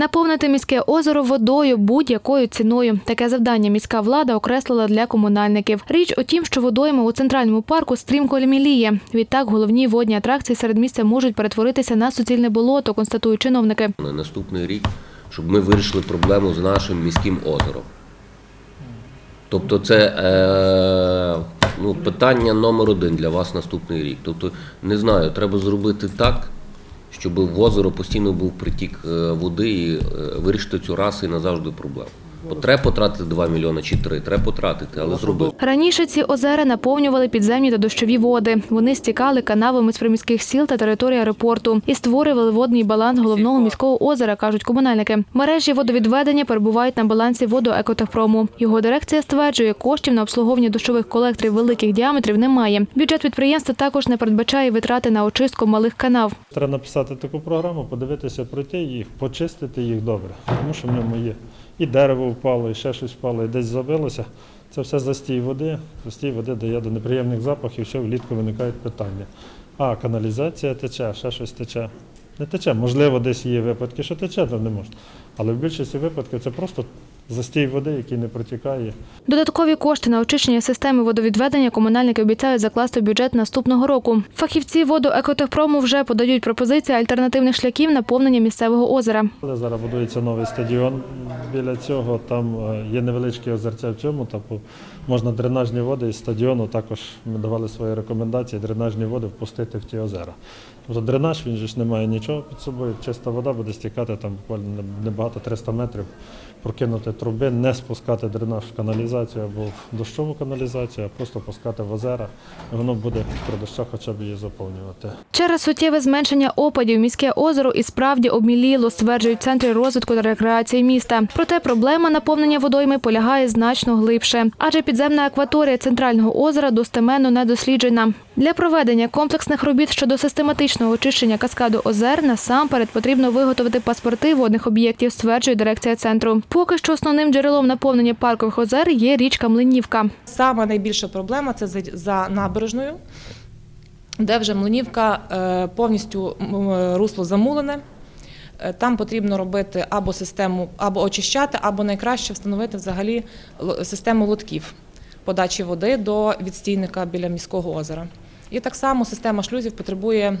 Наповнити міське озеро водою будь-якою ціною. Таке завдання міська влада окреслила для комунальників. Річ у тім, що водойма у центральному парку стрімко міліє. Відтак головні водні атракції серед місця можуть перетворитися на суцільне болото, констатують чиновники. на наступний рік, щоб ми вирішили проблему з нашим міським озером. Тобто це е, ну, питання номер один для вас наступний рік. Тобто, не знаю, треба зробити так, щоб в озеро постійно був притік е, води і е, вирішити цю раз і назавжди проблему. Бо треба потратити 2 мільйони чи 3, треба потратити, але зробити. Раніше ці озера наповнювали підземні та дощові води. Вони стікали канавами з приміських сіл та території аеропорту і створювали водний баланс головного міського озера, кажуть комунальники. Мережі водовідведення перебувають на балансі водоекотехпрому. Його дирекція стверджує, коштів на обслуговування дощових колекторів великих діаметрів немає. Бюджет підприємства також не передбачає витрати на очистку малих канав. Треба написати таку програму, подивитися, пройти їх, почистити їх добре. Тому що в ньому є і дерево впало, і ще щось впало, і десь забилося. Це все застій води. Застій води дає до неприємних запахів, що влітку виникають питання. А каналізація тече, ще щось тече. Не тече. Можливо, десь є випадки, що тече, то не можна. Але в більшості випадків це просто застій води, який не протікає. Додаткові кошти на очищення системи водовідведення комунальники обіцяють закласти в бюджет наступного року. Фахівці водоекотехпрому вже подають пропозиції альтернативних шляхів наповнення місцевого озера. Зараз будується новий стадіон біля цього. Там е, є невеличкі озерця в цьому. Типу можна дренажні води із стадіону. Також ми давали свої рекомендації. Дренажні води впустити в ті озера. Тобто дренаж він же ж не має нічого під собою. Чиста вода буде стікати там буквально небагато 300 метрів. Прокинути труби, не спускати дренаж в каналізацію або в дощову каналізацію, а просто пускати в озера. І воно буде при дощах хоча б її заповнювати. Через суттєве зменшення опадів міське озеро і справді обміліло, стверджують в розвитку та рекреації міста. Проте проблема наповнення водойми полягає значно глибше, адже підземна акваторія центрального озера достеменно не досліджена. Для проведення комплексних робіт щодо систематичного очищення каскаду озер насамперед потрібно виготовити паспорти водних об'єктів, стверджує дирекція центру. Поки що основним джерелом наповнення паркових озер є річка Млинівка. Саме найбільша проблема це за- за набережною, де вже Млинівка е, повністю русло замулене. Е, Там потрібно робити або систему, або очищати, або найкраще встановити взагалі систему лотків подачі води до відстійника біля міського озера. І так само система шлюзів потребує,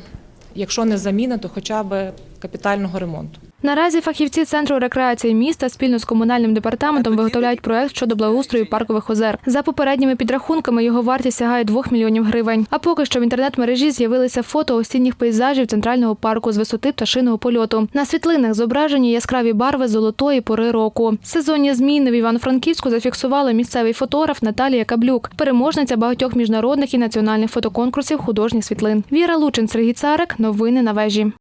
якщо не заміни, то хоча б капітального ремонту. Наразі фахівці центру рекреації міста спільно з комунальним департаментом виготовляють проект щодо благоустрою паркових озер. За попередніми підрахунками його вартість сягає 2 мільйонів гривень. А поки що в інтернет-мережі з'явилися фото осінніх пейзажів центрального парку з висоти пташиного польоту. На світлинах зображені яскраві барви золотої пори року. Сезонні зміни в Івано-Франківську зафіксувала місцевий фотограф Наталія Каблюк, переможниця багатьох міжнародних і національних фотоконкурсів художніх світлин. Віра Лучин, Сергій Царик. Новини на вежі.